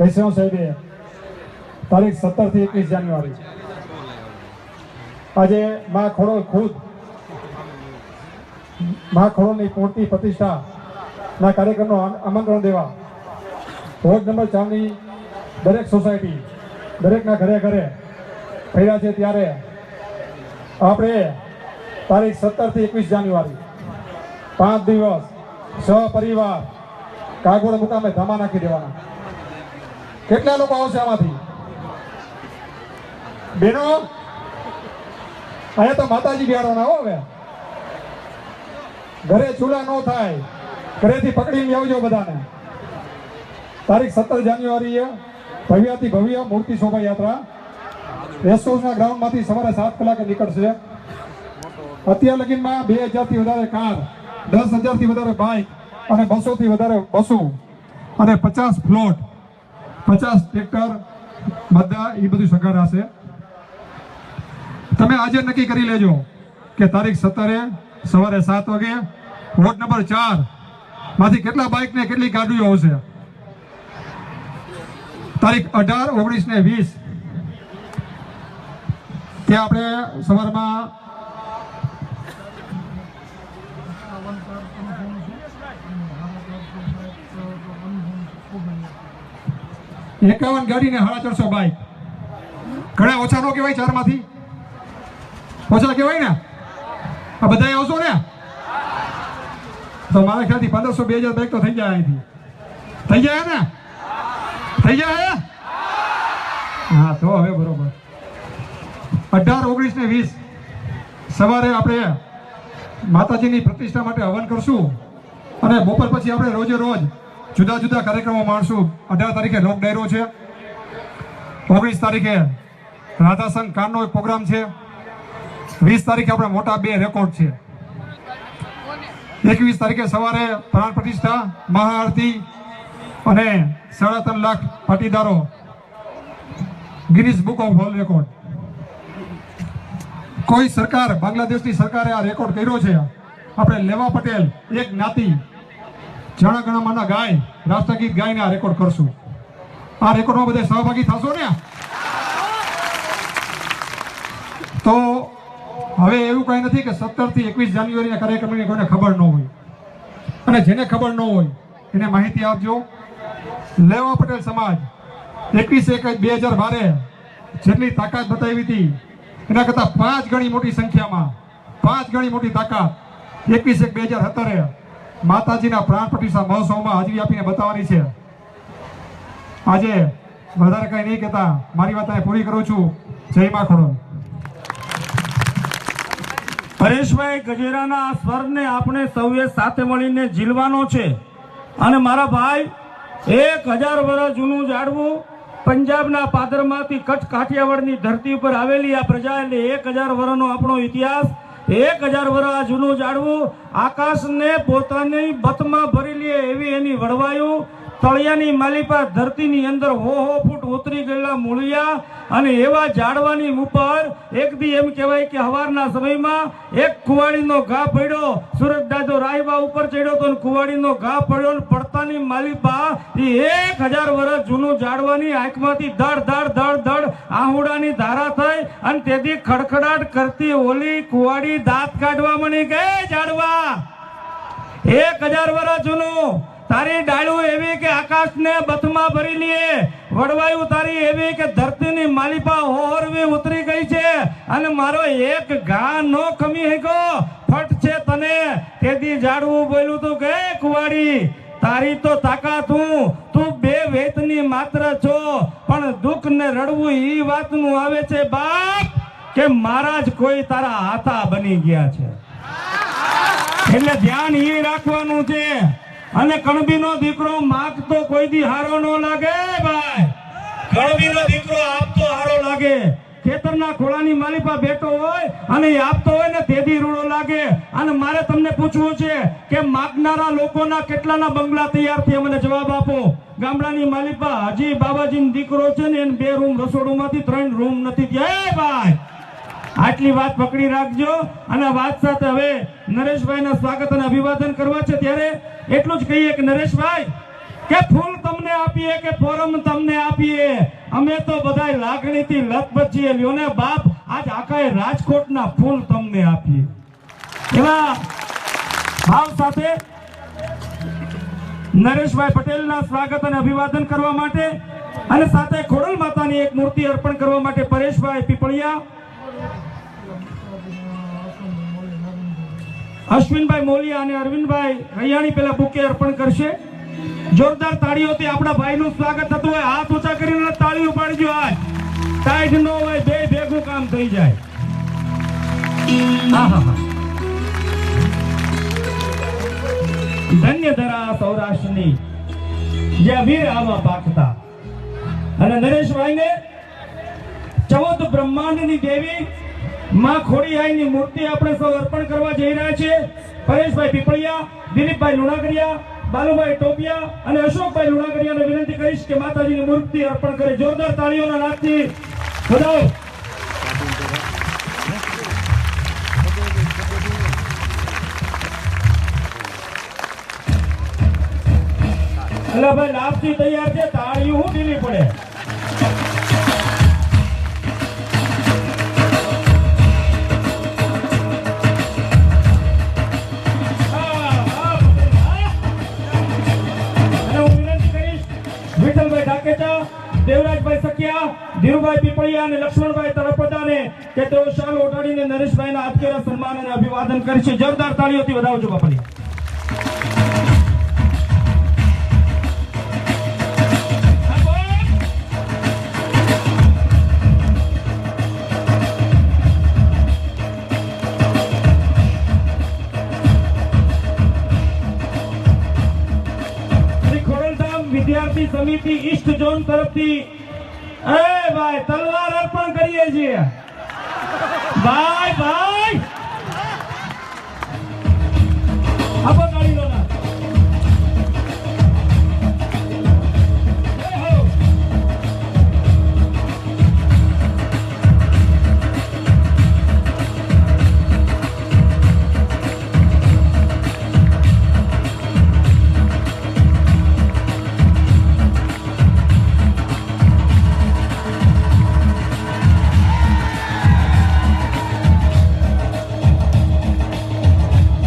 વૈષ્ણવ સાહેબે તારીખ સત્તરથી એકવીસ જાન્યુઆરી. આજે મા ખોડો ખુદ, મા ખોડોની પૂર્તિ પ્રતિષ્ઠા ના કાર્યક્રમનું આમ- આમંત્રણ દેવા. વોર્ડ નંબર ચારની દરેક સોસાયટી, દરેકના ઘરે ઘરે ફર્યા છે ત્યારે આપણે તારીખ સત્તરથી એકવીસ જાન્યુઆરી. પાંચ દિવસ સહપરિવાર કાગોળ મુકામે ધમા નાખી દેવાના. કેટલા લોકો આવશે આમાંથી? બેનો? અહીંયા તો માતાજી બિહારવાના હો હવે. ઘરે ચૂલા ન થાય. ઘરેથી પકડીને આવજો બધાને. તારીખ સત્તર જાન્યુઆરીએ ભવ્યાથી ભવ્ય મૂર્તિ શોભાયાત્રા. રેસકોર્સના ગ્રાઉન્ડમાંથી સવારે સાત કલાકે નીકળશે. અત્યાર લગીનમાં બે હજારથી વધારે કાર, દસ હજારથી વધારે બાઇક અને બસોથી વધારે બસો અને પચાસ ફ્લોટ. પચાસ ટ્રેક્ટર બધા એ બધું સગાડાશે તમે આજે નક્કી કરી લેજો કે તારીખ સત્તરે સવારે સાત વાગે વોર્ડ નંબર ચારમાંથી કેટલા બાઇક ને કેટલી ગાડીઓ આવશે? તારીખ અઢાર, ઓગણીસ ને વીસ. ત્યાં આપણે સવારમાં એકાવન ગાડી ને સાડા ચારસો બાઇક ઘણા ઓછા નો કહેવાય ચારમાંથી ઓછા કહેવાય ને? આ બધા આવશો ને? તો મારા ખ્યાલથી પંદરસો બે હજાર બાઇક તો થઈ જાય અહીંથી. થઈ જાય ને? થઈ જાય હા, તો હવે બરોબર. અઢાર, ઓગણીસ ને વીસ. સવારે આપણે માતાજીની પ્રતિષ્ઠા માટે હવન કરશું. અને બપોર પછી આપણે રોજે રોજ જુદા જુદા કાર્યક્રમો માણશું અઢાર તારીખે લોક ડાયરો છે. ઓગણીસ તારીખે રાધાસંઘ કાનનો એક પ્રોગ્રામ છે. વીસ તારીખે આપણે મોટા બે રેકોર્ડ છે. એકવીસ તારીખે સવારે પ્રાણ પ્રતિષ્ઠા, મહાઆરતી અને સાડા ત્રણ લાખ પાટીદારો. Guinness Book of World Record. કોઈ સરકાર, બાંગ્લાદેશની સરકારે આ રેકોર્ડ કર્યો છે. આપણે લેવા પટેલ, એક જ્ઞાતિ જણ માના ગાય, રાષ્ટ્રગીત ગાઈને આ રેકોર્ડ કરશું. આ રેકોર્ડમાં બધા સહભાગી થશો ને તો હવે એવું કઈ નથી કે સત્તરથી એકવીસ જાન્યુઆરીના કાર્યક્રમની કોઈને ખબર ન હોય. અને જેને ખબર ન હોય, એને માહિતી આપજો. લેવા પટેલ સમાજ, એકવીસ એક બે હજાર બારે જેટલી તાકાત બતાવી હતી, એના કરતાં પાંચ ગણી મોટી સંખ્યામાં, પાંચ ગણી મોટી તાકાત એકવીસ એક બે હજાર સત્તરે માતાજીના પ્રાણ પ્રતિષ્ઠા મહોત્સવમાં હાજરી આપીને બતાવવાની છે. આજે વધારે કઈ નહીં કહેતા, મારી વાત પૂરી કરું છું. જય મા હરેશભાઈ ગજેરાના આ સ્વરને આપણે સૌએ સાથે મળીને ઝીલવાનો છે. અને મારા ભાઈ, એક હજાર વર્ષ જૂનું ઝાડવું પંજાબના પાદરમાંથી કચ્છ કાઠિયાવાડની ધરતી ઉપર આવેલી આ પ્રજા એટલે એક હજાર વર્ષનો આપણો ઇતિહાસ. એક હજાર વર્ષ જૂનું ઝાડવું આકાશને પોતાની બતમાં ભરી લે એવી એની વડવાયું તળિયાની માલિપા ધરતીની અંદર હો હો ફૂટ ઉતરી ગયેલા મૂળિયા અને એવા ઝાડવાની ઉપર એક દી એમ કહેવાય કે હવારના સમયમાં એક કુવાડીનો ઘા પડ્યો. સુરત દાદો રાયબા ઉપર ચડ્યો તો કુવાડીનો ઘા પડ્યો ને પડતાની માલિપા એ એક હજાર વર્ષ જૂનું ઝાડવાની આંખમાંથી ધડ ધડ ધડ ધડ આહુડાની ધારા થઈ અને તેથી ખડખડાટ કરતી ઓલી કુવાડી દાંત કાઢવા મળી ગઈ ઝાડવા. એક હજાર વર્ષ જૂનું તારી ડાળું એવી કે આકાશને બથમાં ભરી લે. વડવાયું તારી એવી કે ધરતીની માલિપા હોરવી ઉતરી ગઈ છે. અને મારો એક ઘા નો કમી હેગો ફટ છે તને. તેથી જાડવું બોલ્યું તું કે કુવાડી તારી તો તાકાત હું. તું બે વેતની માત્ર છો. પણ દુઃખ ને રડવું ઈ વાતનું આવે છે, બાપ, કે મારા જ કોઈ તારા હાથા બની ગયા છે. એટલે ધ્યાન એ રાખવાનું છે. અને કણબીનો દીકરો માગતો કોઈ દી હારો ન લાગે ભાઈ. કણબીનો દીકરો આપતો હારો લાગે. ખેતરના ખોળાની માલિપા બેઠો હોય અને આપતો હોય ને તેથી રૂડો લાગે. અને મારે તમને પૂછવું છે કે માગનારા લોકોના કેટલાના બંગલા તૈયાર થયા? મને જવાબ આપો. ગામડાની માલિપા હજી બાબાજીનો દીકરો છે ને એને બે રૂમ રસોડુંમાંથી ત્રણ રૂમ નથી થયા. ભાઈ, આટલી વાત પકડી રાખજો. અને વાત સાથે હવે નરેશભાઈના સ્વાગત અને અભિવાદન કરવા છે. ત્યારે એટલું જ કહીએ કે નરેશભાઈ, કે ફૂલ તમને આપીએ, કે ફોરમ તમને આપીએ. અમે તો બધાય લાગણીથી છીએ લ્યો બાપ, આજ આખાએ રાજકોટના ફૂલ તમને આપીએ. એવા ભાવ સાથે નરેશભાઈ પટેલના સ્વાગત અને અભિવાદન કરવા માટે અને સાથે ખોડલ માતાની એક મૂર્તિ અર્પણ કરવા માટે પરેશભાઈ પીપળિયા અશ્વિનભાઈ મોલિયા અને અરવિંદભાઈ રૈયાણી પેલા બુકે અર્પણ કરશે. જોરદાર તાળીઓથી આપણા ભાઈનું સ્વાગત થતું હોય. હાથ ઊંચા કરીને તાળી ઉપાડજો આજ ટાઈટ ન હોય, બે ભેગું કામ થઈ જાય. ધન્ય ધરા સૌરાષ્ટ્રની. જે વીર આવા પાકતા. અને નરેશભાઈને ચૌદ બ્રહ્માંડની દેવી માં ખોડિયાઈની મૂર્તિ આપણે સૌ અર્પણ કરવા જઈ રહ્યા છીએ. પરેશભાઈ પીપળિયા, દિલીપભાઈ લુણાગરિયા બાલુભાઈ ટોપિયા અને અશોકભાઈ લુણાગરિયાને વિનંતી કરીશ કે માતાજીની મૂર્તિ અર્પણ કરે. જોરદાર તાળીઓના નાદથી વધાવો. એટલે ભાઈ લાભથી તૈયાર છે. તાળીઓ હું ઢીલી પડે? વિઠ્ઠલભાઈ ઢાકેચા, દેવરાજભાઈ સખિયા ધીરુભાઈ પીપળિયા અને લક્ષ્મણભાઈ તળપદાને કે તેઓ શાલ ઓઢાડીને નરેશભાઈના હાથકેરા સન્માન અને અભિવાદન કરશે જોરદાર તાળીઓથી વધાવજો બાપડી વિદ્યાર્થી સમિતિ ઈસ્ટ ઝોન તરફથી એ ભાઈ તલવાર અર્પણ કરીએ છીએ. ભાઈ ભાઈ!